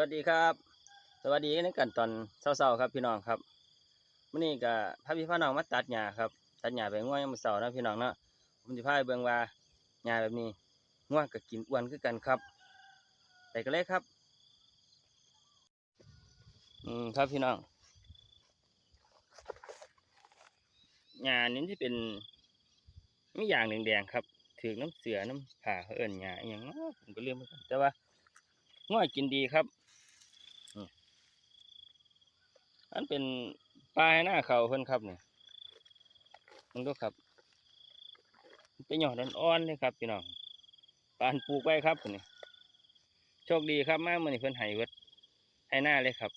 วัสดีครับ สวัสดีในกันตอนเช้าๆครับพี่น้องครับมื้อนี้ก็พาพี่พาน้องมาตัดหญ้าครับ ตัดหญ้าไปง่วงยามมื้อเช้านะพี่น้องเนาะผมสิพาไปเบิ่งว่าหญ้าแบบนี้ง่วงก็กินอ้วนคือกันครับไปกันเลยครับ อืมครับพี่น้องหญ้านี้ที่เป็นไมีอย่างแดงๆครับถือน้ำเสือน้ำผ่าเขาเอิ้นหญ้าอย่างเนาะผมก็เลืมเหมือนกันแต่ว่าง่วงกินดีครับ อันเป็นปลายหน้าเขาเพิ่นครับเนี่ยมึงดูครับมันเป็นหยอดอ่อนๆเลยครับพี่น้องปานปลูกไว้ครับนี่โชคดีครับมากมื่อนี้เพิ่นให้เวิดให้หน้าเลยครับ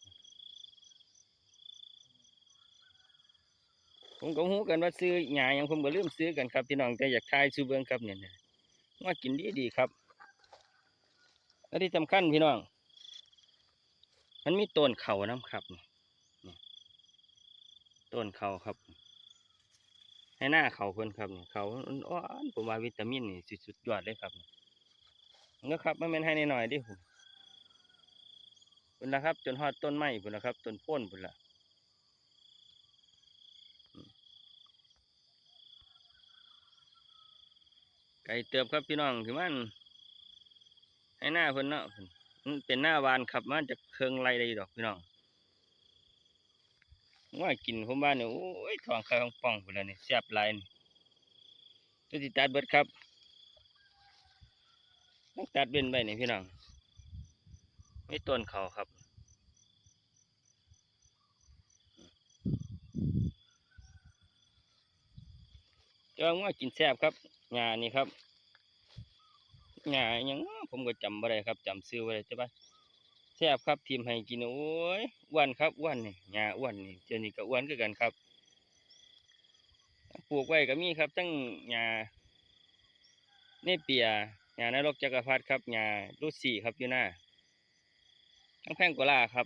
ผมก็หูกันว่าซื้อหยาหยังผมก็ลืมซื้อกันครับพี่น้องแต่อยากทายซื้อเบิ่งครับเนี่ยว่ากินดีดีครับและที่สำคัญพี่น้อง มันมีต้นเขาน้ำครับนี่ ต้นเขาครับ ให้หน้าเขาเพิ่นครับนี่เขาอ่อนผมว่าวิตามินนี่สิสุดยอดเลยครับนี่ครับมันเป็นให้หน่อยๆดิผมพุ่นละครับ จนฮอดต้นไม้พุ่นละครับต้นโพ้นพุ่นละไก่เติบครับพี่น้องคือมันให้หน้าเพิ่นเนาะเพิ่นเป็นหน้าวานครับมันจะเคืองไรได้ดอกพี่น้อง ว่ากินผมบ้านเนี่ยโอ้ยท้องข้างป่องพุ่นแล้วนี่แซ่บลายนี่ตัวสิดตัดเบิดครับต้องตัดเว้นไว้นี่พี่น้องไม่ต้นเขาครับจะว่ากินแซ่บครับงานี่ครับงาอหยังผมก็จำบ่ได้ครับจำซื้อบ่ได้ใช่ปะ แซ่บครับทีมให้กินโอ้ยอ้วนครับอ้วนนี่หญ้าอ้วนนี่เจนี่ก็อ้วนคือกันครับปลูกไว้ก็มีครับตั้งหญ้าเนเปียหญ้านรกจักรพรรดิครับหญ้าลูซี่ครับอยู่หน้าทั้งแพงกว่าลาครับ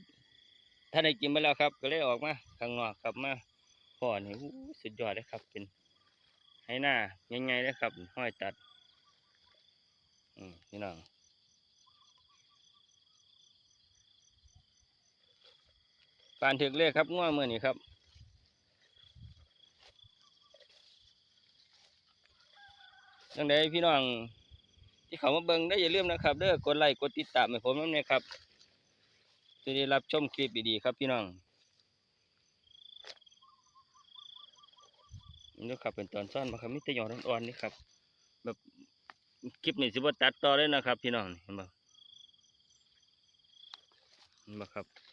ถ้าได้กินไปแล้วครับ ก็เลยออกมาข้างนอกครับมาพ่อนี่สุดยอดเลยครับ เป็นให้หน้าใหญ่ๆเลยครับห้อยตัด อืมพี่น้อง ปานถึกเลขครับง่วมือนี่ครับยังไงพี่น้องที่เขามาเบิ่งได้อย่าลืมนะครับ เด้อกดไลค์กดติดตามให้ผมนั่นนะครับจะได้รับชมคลิปดีๆครับพี่น้องนี่ครับเป็นตอนซ่อนมาครับมิตรยอดอ่อนๆนี่ครับ แบบคลิปนี้สิบตัดต่อเลยนะครับ พี่น้องเห็นบ่เห็นบ่ครับ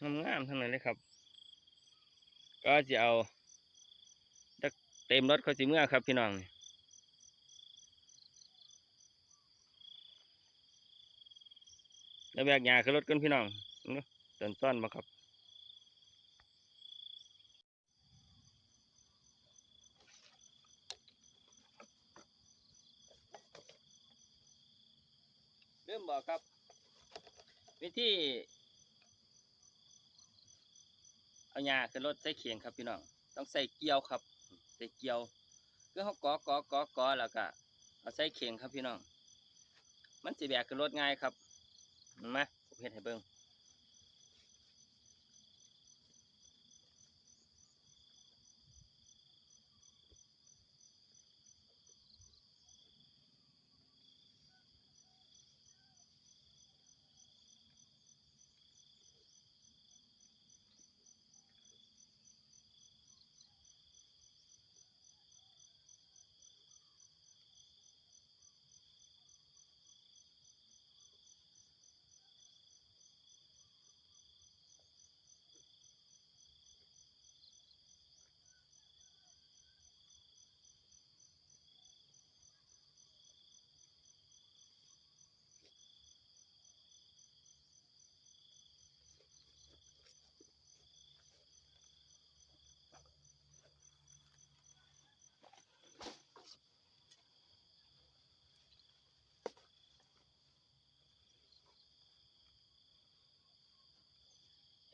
งามๆทั้งนั้นเลยครับ ก็จะเอาเต็มรถเขาสิเมื่อครับพี่น้องนี่แล้วแบกหญ้าขึ้นรถกันพี่น้องนี่เดินซ่อนมาครับเริ่มบอกครับ วิธี เอาหญ้าขึ้นรถใส่เขียงครับพี่น้องต้องใส่เกลียวครับใส่เกลียวคือเขากอกอกอกอแล้วก็เอาใส่เขียงครับพี่น้อง มันจะแบกขึ้นรถง่ายครับเห็นไหมาผมเห็นให้เบิ่ง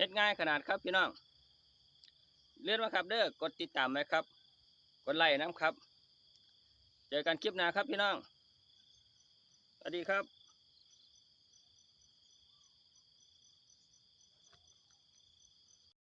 เฮ็ดง่ายขนาดครับพี่น้องเลื่อนมาครับเด้อกดติดตามไว้ครับ กดไลค์นะครับ เจอกันคลิปหน้าครับพี่น้องสวัสดีครับ